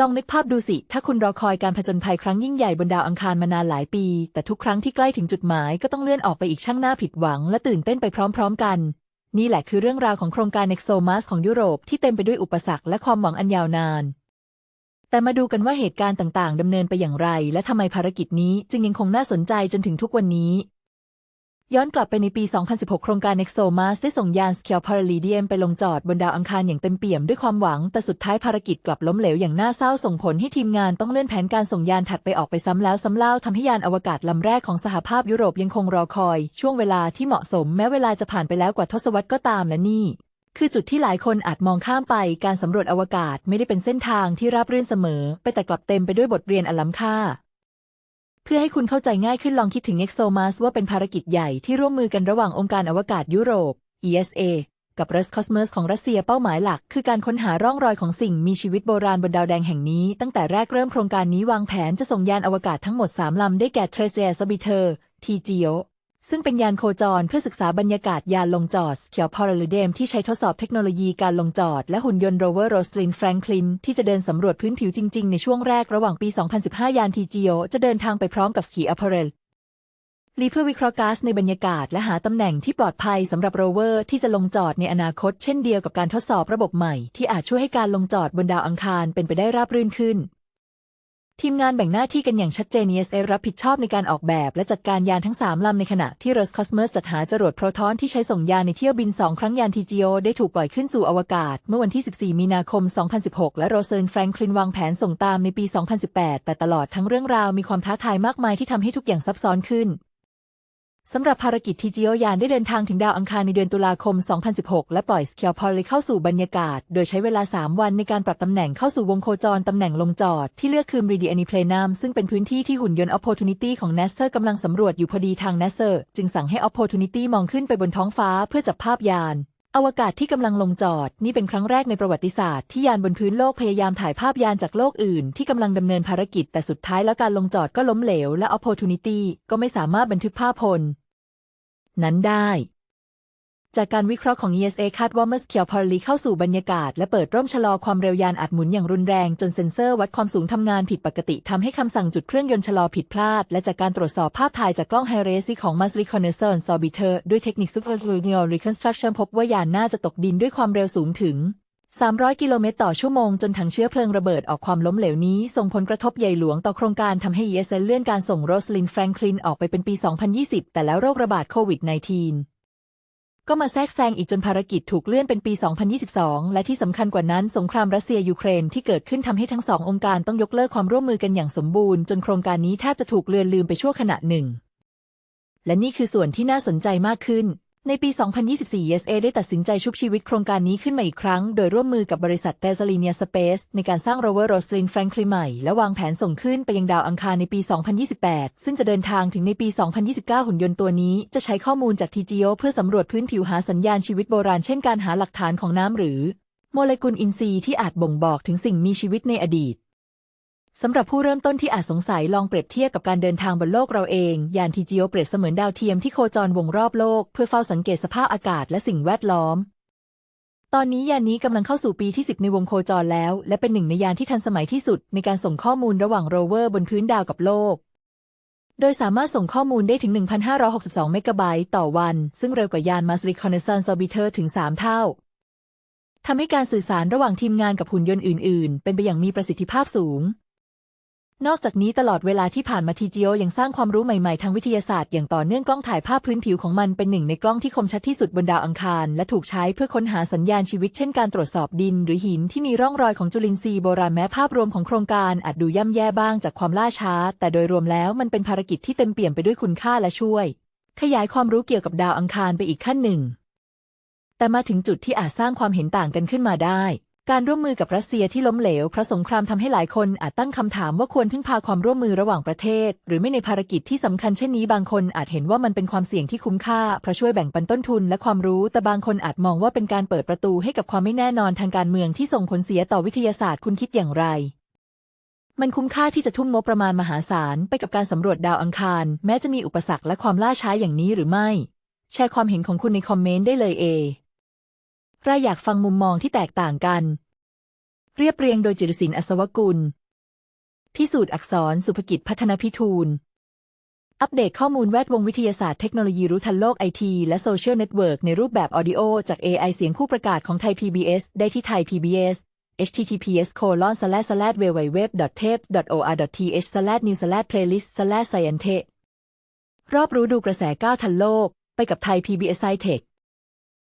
ลองนึกภาพดูสิ ถ้าคุณรอคอยการผจญภัยครั้งยิ่งใหญ่บนดาวอังคารมานานหลายปี แต่ทุกครั้งที่ใกล้ถึงจุดหมายก็ต้องเลื่อนออกไปอีกช่างหน้าผิดหวัง และตื่นเต้นไปพร้อมๆกัน นี่แหละคือเรื่องราวของโครงการ Nexomas ของยุโรปที่เต็มไปด้วยอุปสรรคและความหวังอันยาวนาน แต่มาดูกันว่าเหตุการณ์ต่างๆดำเนินไปอย่างไร และทำไมภารกิจนี้จึงยังคงน่าสนใจจนถึงทุกวันนี้ ย้อนกลับไปในปี 2016 โครงการ ExoMars ได้ส่งยาน s c a l p a r a l i d i u m ไปลงจอดบนดาวอังคารอย่างเต็มเปี่ยมด้วยความหวัง แต่สุดท้ายภารกิจกลับล้มเหลวอย่างน่าเศร้าส่งผลให้ทีมงานต้องเลื่อนแผนการส่งยานถัดไปออกไปซ้ำแล้วซ้ำเล่าทำให้ยานอวกาศลำแรกของสหภาพยุโรปยังคงรอคอย ช่วงเวลาที่เหมาะสมแม้เวลาจะผ่านไปแล้วกว่าทศวรรษก็ตามและนี่คือจุดที่หลายคนอาจมองข้ามไป การสำรวจอวกาศไม่ได้เป็นเส้นทางที่ราบรื่นเสมอ ไปแต่กลับเต็มไปด้วยบทเรียนอันล้ำค่า เพื่อให้คุณเข้าใจง่ายขึ้นลองคิดถึง EXOMAS ว่าเป็นภารกิจใหญ่ที่ร่วมมือกันระหว่างองค์การอวกาศยุโรป ESA กับ Roscosmos ของรัสเซียเป้าหมายหลัก คือการค้นหาร่องรอยของสิ่งมีชีวิตโบราณบนดาวแดงแห่งนี้ ตั้งแต่แรกเริ่มโครงการนี้วางแผนจะส่งยานอวกาศทั้งหมด 3 ลำ ได้แก่ t r e s e r s o b i t e r TGO ซึ่งเป็นยานโคจรเพื่อศึกษาบรรยากาศยานลงจอดเขียวพาราลิเดมที่ใช้ทดสอบเทคโนโลยีการลงจอด และหุ่นยนต์โรเวอร์โรสลินแฟรงคลินที่จะเดินสำรวจพื้นผิวจริง ๆ ในช่วงแรกระหว่างปี 2015 ยาน TGO จะเดินทางไปพร้อมกับสกีอพาเรลลีเพื่อวิเคราะห์ก๊าซในบรรยากาศและหาตำแหน่งที่ปลอดภัยสำหรับโรเวอร์ที่จะลงจอดในอนาคตเช่นเดียวกับการทดสอบระบบใหม่ที่อาจช่วยให้การลงจอดบนดาวอังคารเป็นไปได้ราบรื่นขึ้น ทีมงานแบ่งหน้าที่กันอย่างชัดเจน ESA รับผิดชอบในการออกแบบและจัดการยานทั้ง 3 ลำในขณะที่ Roscosmos จัดหาจรวดโปรทอนที่ใช้ส่งยานในเที่ยวบิน 2 ครั้งยาน TGO ได้ถูกปล่อยขึ้นสู่อวกาศ เมื่อวันที่ 14 มีนาคม 2016 และโรเซนแฟรงคลินวางแผนส่งตามในปี 2018 แต่ตลอดทั้งเรื่องราวมีความท้าทายมากมายที่ทำให้ทุกอย่างซับซ้อนขึ้น สำหรับภารกิจทีจิโอยานได้เดินทางถึงดาวอังคารในเดือนตุลาคม 2016 และปล่อยสเคียวพอลเข้าสู่บรรยากาศ โดยใช้เวลา 3 วันในการปรับตำแหน่งเข้าสู่วงโคจรตำแหน่งลงจอด ที่เลือกคือมริดีอนิเพลนัมซึ่งเป็นพื้นที่ที่หุ่นยนต์ Opportunity ของ NASA กำลังสำรวจอยู่พอดีทาง NASA จึงสั่งให้ Opportunity มองขึ้นไปบนท้องฟ้าเพื่อจับภาพยาน อวกาศที่กำลังลงจอด นี่เป็นครั้งแรกในประวัติศาสตร์ที่ยานบนพื้นโลกพยายามถ่ายภาพยานจากโลกอื่น ที่กำลังดำเนินภารกิจแต่สุดท้ายแล้วการลงจอดก็ล้มเหลว และ Opportunity ก็ไม่สามารถบันทึกภาพพลนั้นได้ จากการวิเคราะห์ของ ESA คาดว่าเมื่อสเคียวพอลีเข้าสู่บรรยากาศ และเปิดร่มชะลอความเร็วยานอาจหมุนอย่างรุนแรง จนเซ็นเซอร์วัดความสูงทำงานผิดปกติทำให้คำสั่งจุดเครื่องยนต์ชะลอผิดพลาด และจากการตรวจสอบภาพถ่ายจากกล้องไฮเรซีของ m a s r e c o n n a i s s a n c e Orbiter ด้วยเทคนิค Superlinear Reconstruction พบว่ายานน่าจะตกดินด้วยความเร็วสูงถึง 300 กิโลเมตรต่อชั่วโมง จนถังเชื้อเพลิงระเบิดออกความล้มเหลวนี้ ส่งผลกระทบใหญ่หลวงต่อโครงการทำให้ ESA เลื่อนการส่งโรสลินแฟรงคลินออกไปเป็นปี 2020 แต่แล้วโรคระบาดโควิด -19 ก็มาแทรกแซงอีกจนภารกิจถูกเลื่อนเป็นปี 2022 และที่สำคัญกว่านั้นสงครามรัสเซียยูเครนที่เกิดขึ้นทำให้ทั้งสององค์การต้องยกเลิกความร่วมมือกันอย่างสมบูรณ์จนโครงการนี้แทบจะถูกเลือนลืมไปชั่วขณะหนึ่ง และนี่คือส่วนที่น่าสนใจมากขึ้น ในปี 2024 ESA ได้ตัดสินใจชุบชีวิตโครงการนี้ขึ้นมาอีกครั้ง โดยร่วมมือกับบริษัทเตซาลีเนียสเปซในการสร้างโรเวอร์โรสลินแฟรงคลินใหม่ และวางแผนส่งขึ้นไปยังดาวอังคารในปี 2028 ซึ่งจะเดินทางถึงในปี 2029 หุ่นยนต์ตัวนี้จะใช้ข้อมูลจาก TGO เพื่อสำรวจพื้นผิวหาสัญญาณชีวิตโบราณเช่นการหาหลักฐานของน้ำหรือ โมเลกุลอินทรีย์ที่อาจบ่งบอกถึงสิ่งมีชีวิตในอดีต สำหรับผู้เริ่มต้นที่อาจสงสัยลองเปรียบเทียบกับการเดินทางบนโลกเราเอง ยานทีจิโอเปรียบเสมือนดาวเทียมที่โคจรวงรอบโลก เพื่อเฝ้าสังเกตสภาพอากาศและสิ่งแวดล้อม ตอนนี้ยานนี้กำลังเข้าสู่ปีที่ 10 ในวงโคจรแล้ว และเป็นหนึ่งในยานที่ทันสมัยที่สุด ในการส่งข้อมูลระหว่างโรเวอร์บนพื้นดาวกับโลก โดยสามารถส่งข้อมูลได้ถึง 1,562 เมกะไบต์ต่อวัน ซึ่งเร็วกว่ายาน Mars Reconnaissance Orbiter ถึง 3 เท่าทำให้การสื่อสารระหว่างทีมงานกับหุ่นยนต์อื่น ๆ เป็นไปอย่างมีประสิทธิภาพสูง นอกจากนี้ตลอดเวลาที่ผ่านมาทีจิโอยังสร้างความรู้ใหม่ๆ ทางวิทยาศาสตร์อย่างต่อเนื่องกล้องถ่ายภาพพื้นผิวของมันเป็นหนึ่งในกล้องที่คมชัดที่สุดบนดาวอังคาร และถูกใช้เพื่อค้นหาสัญญาณชีวิตเช่นการตรวจสอบดิน หรือหินที่มีร่องรอยของจุลินทรีย์โบราณแม้ภาพรวมของโครงการอาจดูย่ำแย่บ้างจากความล่าช้า แต่โดยรวมแล้วมันเป็นภารกิจที่เต็มเปี่ยมไปด้วยคุณค่าและช่วย ขยายความรู้เกี่ยวกับดาวอังคารไปอีกขั้นหนึ่ง แต่มาถึงจุดที่อาจสร้างความเห็นต่างกันขึ้นมาได้ การร่วมมือกับรัสเซียที่ล้มเหลวเพราะสงครามทำให้หลายคนอาจตั้งคำถามว่าควรพึ่งพาความร่วมมือระหว่างประเทศ หรือไม่ในภารกิจที่สำคัญเช่นนี้บางคนอาจเห็นว่ามันเป็นความเสี่ยงที่คุ้มค่าเพราะช่วยแบ่งปันต้นทุนและความรู้ แต่บางคนอาจมองว่าเป็นการเปิดประตูให้กับความไม่แน่นอนทางการเมืองที่ส่งผลเสียต่อวิทยาศาสตร์คุณคิดอย่างไร มันคุ้มค่าที่จะทุ่มงบประมาณมหาศาลไปกับการสำรวจดาวอังคาร แม้จะมีอุปสรรคและความล่าช้าอย่างนี้หรือไม่ แชร์ความเห็นของคุณในคอมเมนต์ได้เลยเอ รายอยากฟังมุมมองที่แตกต่างกัน เรียบเรียงโดยจิรศิลป์อัศวกุล พิสูจน์อักษรสุภกิจพัฒนพิทูล อัปเดตข้อมูลแวดวงวิทยาศาสตร์เทคโนโลยีรู้ทันโลกไอทีและโซเชียลเน็ตเวิร์กในรูปแบบออดิโอจาก AI เสียงผู้ประกาศของไทย PBS ได้ที่ไทย PBS https colon slash slash www tape or th slash new slash playlist slash science รอบรู้ดูกระแสก้าวทันโลก ไปกับไทย PBS SciTech